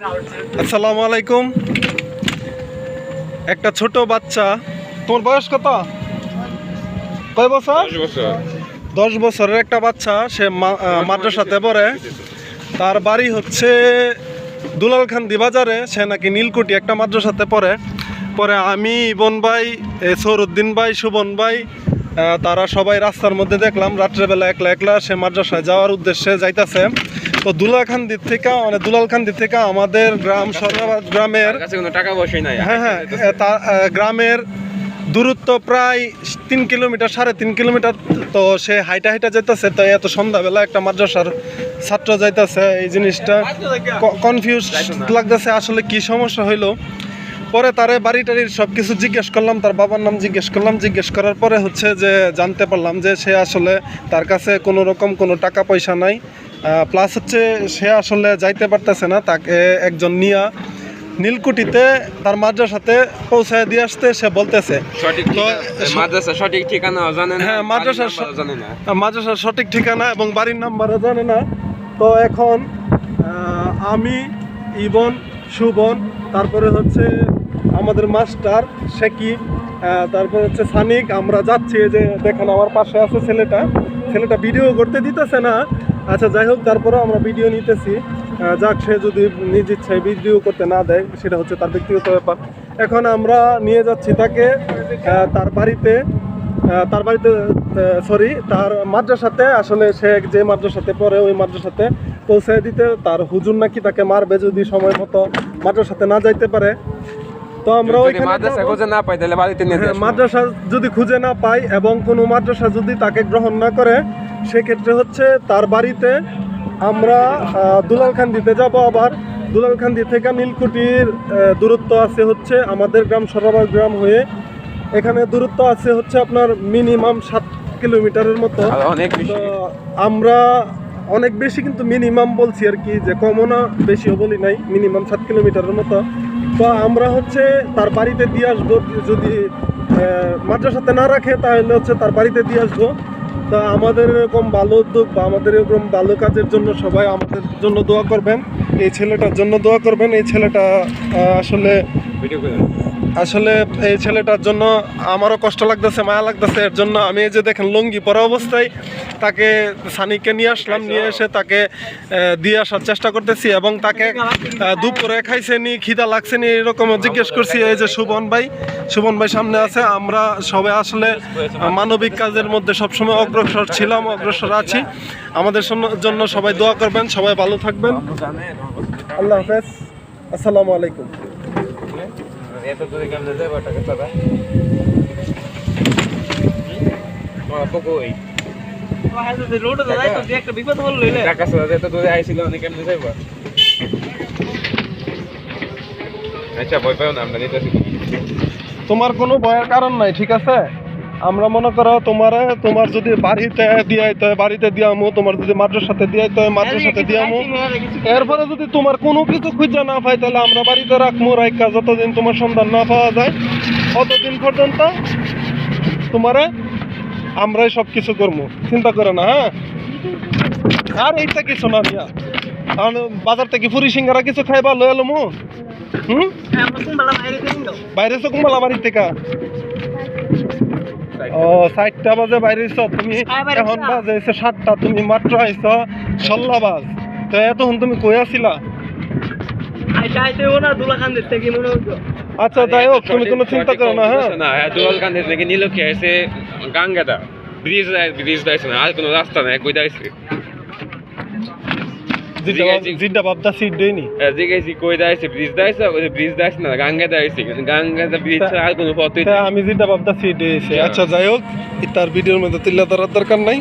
আসসালামু আলাইকুম। একটা ছোট বাচ্চা। তোমার বয়স কত? কয় বছর? দশ বছরের একটা বাচ্চা সে মাদ্রাসাতে পড়ে। তার বাড়ি হচ্ছে দুলাল দুলালখান্দি বাজারে। সে নাকি নীলকুটি একটা মাদ্রাসাতে পড়ে। পরে আমি ইবন ভাই সৌরুদ্দিন ভাই সুবন ভাই তারা সবাই রাস্তার মধ্যে দেখলাম। রাত্রেবেলা একলা একলা সে মাদ্রাসায় যাওয়ার উদ্দেশ্যে যাইতাছে। তো দুলালখান্দির থেকে মানে দুলাল খান দুলালখান্দি থেকে আমাদের গ্রাম সরাবাদ গ্রামের টাকা পয়সা নাই। হ্যাঁ হ্যাঁ তা- গ্রামের দূরত্ব প্রায় তিন কিলোমিটার সাড়ে তিন কিলোমিটার। তো সে হাইটা হাইটা যাইতেছে তো এত সন্ধ্যাবেলা একটা মাদ্রাসার ছাত্র যাইতেছে এই জিনিসটা কনফিউজ লাগতেছে আসলে কি সমস্যা হইল। পরে তারে বাড়ি টাড়ির সব কিছু জিজ্ঞেস করলাম তার বাবার নাম জিজ্ঞেস করলাম। জিজ্ঞেস করার পরে হচ্ছে যে জানতে পারলাম যে সে আসলে তার কাছে কোনো রকম কোনো টাকা পয়সা নাই। প্লাস হচ্ছে সে আসলে যাইতে পারতেছে না তাকে একজন নিয়া নীলকুঠিতে তার মাদ্রাসাতে পৌঁছায় দিয়ে আসতে সে বলতেছে। সঠিক তো ঠিকানা- মাদ্রাসা সঠিক ঠিকানা জানে না হ্যাঁ, মাদ্রাসার জানে না। মাদ্রাসার সঠিক ঠিকানা এবং বাড়ির নাম্বারও জানে না। তো এখন আমি ইবন সুবন তারপরে হচ্ছে আমাদের মাস্টার শেকিব আহ, তারপরে হচ্ছে সানিক আমরা যাচ্ছি যে দেখেন আমার পাশে আছে ছেলেটা। ছেলেটা ভিডিও করতে দিতেছে না আচ্ছা যাই হোক তারপরে আমরা ভিডিও নিতেছি। যাক সে যদি নিজ ইচ্ছায় ভিডিও করতে না দেয় সেটা হচ্ছে তার ব্যক্তিগত ব্যাপার। এখন আমরা নিয়ে যাচ্ছি তাকে তার বাড়িতে তার বাড়িতে সরি তার মাদ্রাসাতে। আসলে সে যে মাদ্রাসাতে পড়ে ওই মাদ্রাসাতে পৌঁছে দিতে। তার হুজুর নাকি তাকে মারবে যদি সময় মতো মাদ্রাসাতে না যাইতে পারে। তো আমরা ওইখানে মাদ্রাসা খুঁজে না পাই তাহলে বাড়িতে নিয়ে হ্যাঁ, মাদ্রাসা যদি খুঁজে না পাই এবং কোনো মাদ্রাসা যদি তাকে গ্রহণ না করে সেক্ষেত্রে হচ্ছে তার বাড়িতে আমরা দুলালখান্দিতে যাব আবার। দুলালখান্দি থেকে নীলকুঠির আহ, দূরত্ব আছে হচ্ছে আমাদের গ্রাম সরাবাদ গ্রাম হয়ে। এখানে দূরত্ব আছে হচ্ছে আপনার মিনিমাম সাত কিলোমিটারের মতো। অনেক আমরা অনেক বেশি কিন্তু মিনিমাম বলছি আর কি যে কমও না বেশিও বলি নাই মিনিমাম সাত কিলোমিটারের মতো। তো আমরা হচ্ছে তার বাড়িতে দিয়ে আসব যদি মাদ্রাসাতে না রাখে তাহলে হচ্ছে তার বাড়িতে দিয়ে আসব। তা আমাদের এরকম ভালো উদ্যোগ বা আমাদের এরকম ভালো কাজের জন্য সবাই আমাদের জন্য দোয়া করবেন। এই ছেলেটার জন্য দোয়া করবেন। এই ছেলেটা আসলে আসলে এই ছেলেটার জন্য আমারও কষ্ট লাগতেছে, মায়া লাগতেছে। এর জন্য আমি যে দেখেন লুঙ্গি পরা অবস্থায় তাকে সানিকে নিয়ে আসলাম, নিয়ে এসে তাকে দিয়ে আসার চেষ্টা করতেছি এবং তাকে দুপুরে খাইছে নি, খিদা লাগছে নি এরকম জিজ্ঞেস করছি, এই যে সুবন ভাই সুবন ভাই সামনে আছে, আমরা সবাই আসলে মানবিক কাজের মধ্যে সবসময় অগ্রসর ছিলাম, অগ্রসর আছি। আমাদের জন্য সবাই দোয়া করবেন, সবাই ভালো থাকবেন। আল্লাহ হাফেজ। আসসালামু আলাইকুম। এত দূরে কেমনে যাব টাকা ছাড়া কই? টাকা ছাড়া এত দূরে আইছিল অনেক কেমনে যাব আচ্ছা ভয় পাও না আমরা নিতেছি তোমার কোনো ভয়ের কারণ নাই ঠিক আছে? আমরা মনে করো তোমার তোমার যদি বাড়িতে দিয়ে হয় বাড়িতে দিয়ামু তোমার যদি মাদ্রাসাতে দিয়ে আইতে হয় মাদ্রাসাতে দিয়ামু এরপরে যদি তোমার কোনো কিছু খুঁজে না পাই তাহলে আমরা বাড়িতে রাখব রাইকা যতদিন তোমার সন্ধান না পাওয়া যায় ততদিন পর্যন্ত তোমারে আমরাই সব কিছু করব চিন্তা করো না হ্যাঁ? আর এইটা কিছু না মিয়া। কারণ বাজার থেকে ফুরি সিঙ্গারা কিছু খাইবা লয়ে এলো হুম? বাইরে তো কুম্বালা বাড়ি থেকে। ও সাতটা বাজে বাইরে তুমি এখন বাজে এসে সাতটা তুমি মাত্র আইছ ষোলো বাজ। তো এতক্ষণ তুমি কই আছিলা আচ্ছা যাই হোক তুমি কোনো চিন্তা করো না হ্যাঁ? না হ্যাঁ দুয়াল কান্দি থেকে নীলক্ষী আছে গাঙ্গাদা ব্রিজ ব্রিজ দাইছে না আর কোনো রাস্তা নাই কই দাইছে জিড্ডা বাব- জিড্ডা বাবদা সিট দেয়নি জিজ্ঞাসি কই দাইছে ব্রিজ দাইছে ওই ব্রিজ দাইছে না গাঙ্গে দাইছে গাঙ্গে ব্রিজ ছাড়া আর কোনো পথই আমি বাবদা সিট দিয়েছি আচ্ছা। যাই হোক তার ভিডিওর মধ্যে তিল্লা ধরার দরকার নাই।